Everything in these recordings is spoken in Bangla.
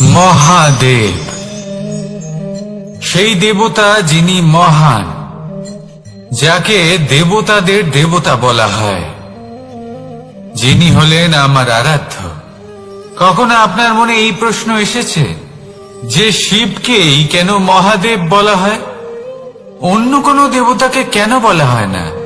মহাদেব। সেই দেবতা যিনি মহান, যাকে দেবতাদের দেবতা বলা হয়। যিনি হলেন আমার আরাধ্য। কখনো আপনার মনে এই প্রশ্ন এসেছে যে শিবকেই কেন মহাদেব বলা হয়? অন্য কোনো দেবতাকে কেন বলা হয় না?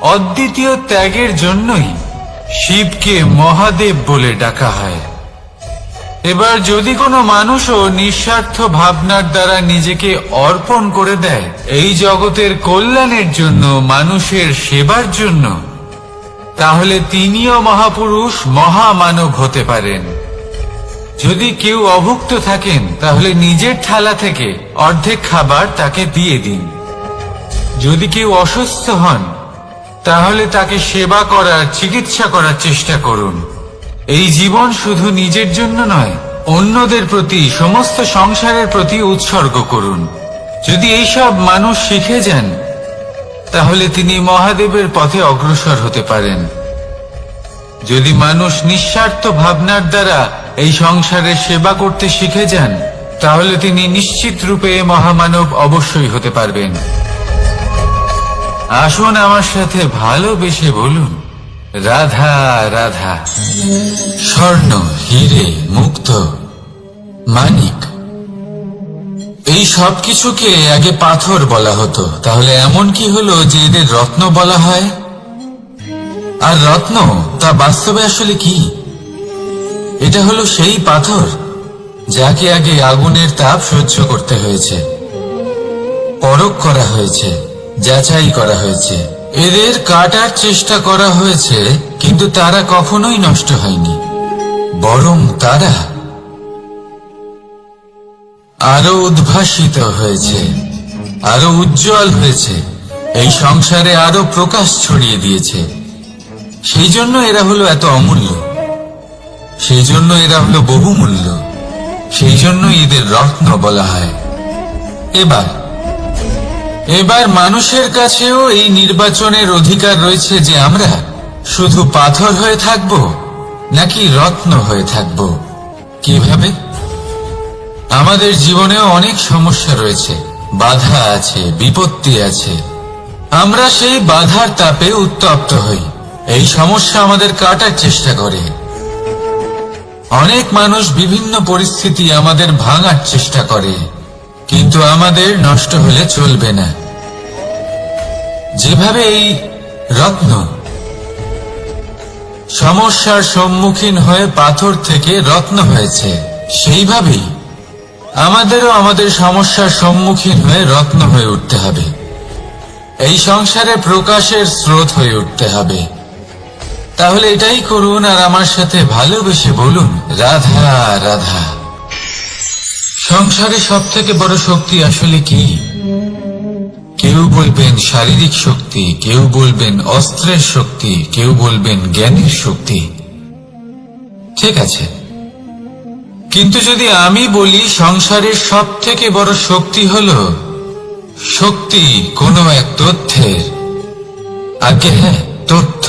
অদ্বিতীয় ত্যাগের জন্যই শিবকে মহাদেব বলে ডাকা হয়। এবার যদি কোনো মানুষও নিঃস্বার্থ ভাবনার দ্বারা নিজেকে অর্পণ করে দেয়, এই জগতের কল্যাণের জন্য, মানুষের সেবার জন্য, তাহলে তিনিও মহাপুরুষ, মহামানব হতে পারেন। যদি কেউ অভুক্ত থাকেন, তাহলে নিজের থালা থেকে অর্ধেক খাবার তাকে দিয়ে দিন। যদি কেউ অসুস্থ হন তাহলে তাকে সেবা করার, চিকিৎসা করার চেষ্টা করুন। এই জীবন শুধু নিজের জন্য নয়, অন্যদের প্রতি, সমস্ত সংসারের প্রতি উৎসর্গ করুন। যদি এইসব মানুষ শিখে যান, তাহলে তিনি মহাদেবের পথে অগ্রসর হতে পারেন। যদি মানুষ নিঃস্বার্থ ভাবনার দ্বারা এই সংসারের সেবা করতে শিখে যান, তাহলে তিনি নিশ্চিত রূপে মহামানব অবশ্যই হতে পারবেন। আসুন আমার সাথে ভালোবেসে বলুন, রাধা রাধা। স্বর্ণ, হিরে, মুক্ত, মানিক। এই সব কিছুকে আগে পাথর বলা হতো। তাহলে এমন কি হলো যে এদের রত্ন বলা হয়? আর রত্ন, তা বাস্তবে আসলে কি? এটা হলো সেই পাথর যাকে আগে আগুনের তাপ সহ্য করতে হয়েছে পরক করা হয়েছে। যাচাই করা হয়েছে। এদের কাটার চেষ্টা করা হয়েছে, কিন্তু তারা কখনোই নষ্ট হয়নি। বরং তারা আরও উদ্ভাসিত হয়েছে, আরও উজ্জ্বল হয়েছে, এই সংসারে আরও প্রকাশ ছড়িয়ে দিয়েছে। সেই জন্য এরা হলো এত অমূল্য। সেই জন্য এরা হলো বহুমূল্য। সেই জন্য এদের রত্ন বলা হয়। এবার এবার মানুষের কাছেও এই নির্বাচনের অধিকার রয়েছে যে আমরা শুধু পাথর হয়ে থাকব নাকি রত্ন হয়ে থাকব। কীভাবে? আমাদের জীবনেও অনেক সমস্যা রয়েছে, বাধা আছে, বিপত্তি আছে। আমরা সেই বাধার তাপে উত্তপ্ত হই। এই সমস্যা আমাদের কাটার চেষ্টা করে। অনেক মানুষ বিভিন্ন পরিস্থিতি আমাদের ভাঙার চেষ্টা করে। কিন্তু আমাদের নষ্ট হলে চলবে না। যেভাবে এই রত্ন সমস্যার সম্মুখীন হয়ে পাথর থেকে রত্ন হয়েছে, সেইভাবেই আমাদেরও আমাদের সমস্যার সম্মুখীন হয়ে রত্ন হয়ে উঠতে হবে। এই সংসারে প্রকাশের স্রোত হয়ে উঠতে হবে। তাহলে এটাই করুন আর আমার সাথে ভালোবেসে বলুন, রাধা রাধা। সংসারে সব থেকে বড় শক্তি আসলে কি? কেউ বলবেন শারীরিক শক্তি, কেউ বলবেন অস্ত্রের শক্তি, কেউ বলবেন জ্ঞানের শক্তি। ঠিক আছে। কিন্তু যদি আমি বলি সংসারের সব থেকে বড় শক্তি হল শক্তি কোনো এক তথ্যের। আগে হ্যাঁ তথ্য।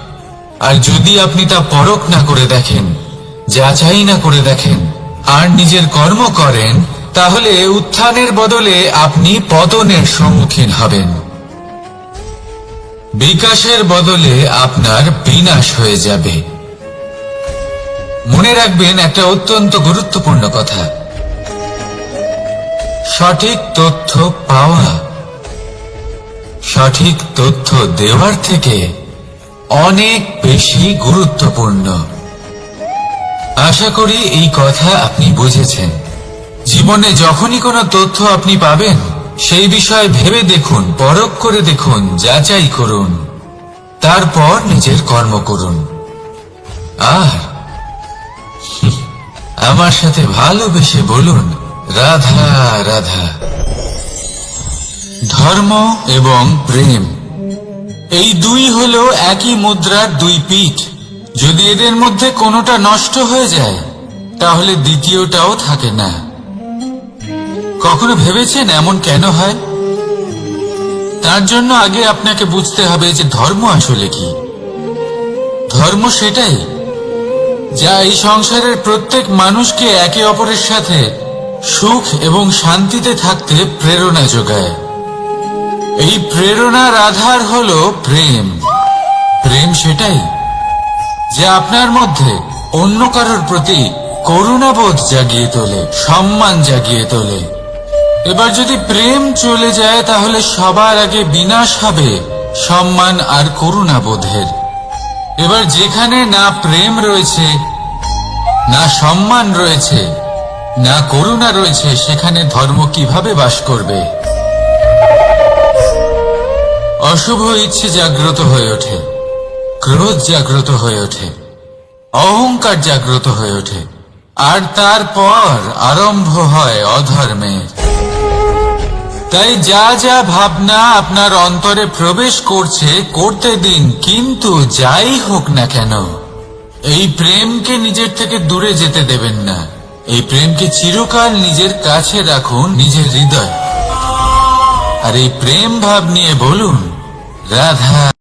আর যদি আপনি তা পরখ না করে দেখেন, যাচাই না করে দেখেন, আর নিজের কর্ম করেন, তাহলে উত্থানের বদলে আপনি পতনের সম্মুখীন হবেন। বিকাশের বদলে আপনার বিনাশ হয়ে যাবে। মনে রাখবেন, একটা অত্যন্ত গুরুত্বপূর্ণ কথা। সঠিক তথ্য পাওয়া, সঠিক তথ্য দেওয়ার থেকে অনেক বেশি গুরুত্বপূর্ণ। আশা করি এই কথা আপনি বুঝেছেন। জীবনে যখনই কোনো তথ্য আপনি পাবেন, সেই বিষয়ে ভেবে দেখুন, পরখ করে দেখুন, যাচাই করুন। তারপর নিজের কর্ম করুন। আর আমার সাথে ভালোবেসে বলুন, রাধা রাধা। ধর্ম এবং প্রেম। এই দুই হলো একই মুদ্রার দুই পিঠ। যদি এদের মধ্যে কোনোটা নষ্ট হয়ে যায়, তাহলে দ্বিতীয়টাও থাকে না। কখনো ভেবেছেন এমন কেন হয়? তার জন্য আগে আপনাকে বুঝতে হবে যে ধর্ম আসলে কি। ধর্ম সেটাই, যা এই সংসারের প্রত্যেক মানুষকে একে অপরের সাথে সুখ এবং শান্তিতে থাকতে প্রেরণা যোগায়। এই প্রেরণার আধার হল প্রেম। প্রেম সেটাই যে আপনার মধ্যে অন্য কারোর প্রতি করুণাবোধ জাগিয়ে তোলে, সম্মান জাগিয়ে তোলে। এবার যদি প্রেম চলে যায়, তাহলে সবার আগে বিনাশ হবে সম্মান আর করুণাবোধের। এবার যেখানে না প্রেম রয়েছে, না সম্মান রয়েছে, না করুণা রয়েছে, সেখানে ধর্ম কীভাবে বাস করবে? অশুভ ইচ্ছে জাগ্রত হয়ে ওঠে, ক্রোধ জাগ্রত হয়ে ওঠে, অহংকার জাগ্রত হয়ে ওঠে, আর তারপর আরম্ভ হয় অধর্মের। তাই যা যা ভাবনা আপনার অন্তরে প্রবেশ করছে, করতে দিন, কিন্তু যাই হোক না কেন, এই প্রেমকে নিজের থেকে দূরে যেতে দেবেন না। এই প্রেমকে চিরকাল নিজের কাছে রাখুন, নিজের হৃদয়। আর এই প্রেম ভাব নিয়ে বলুন রাধা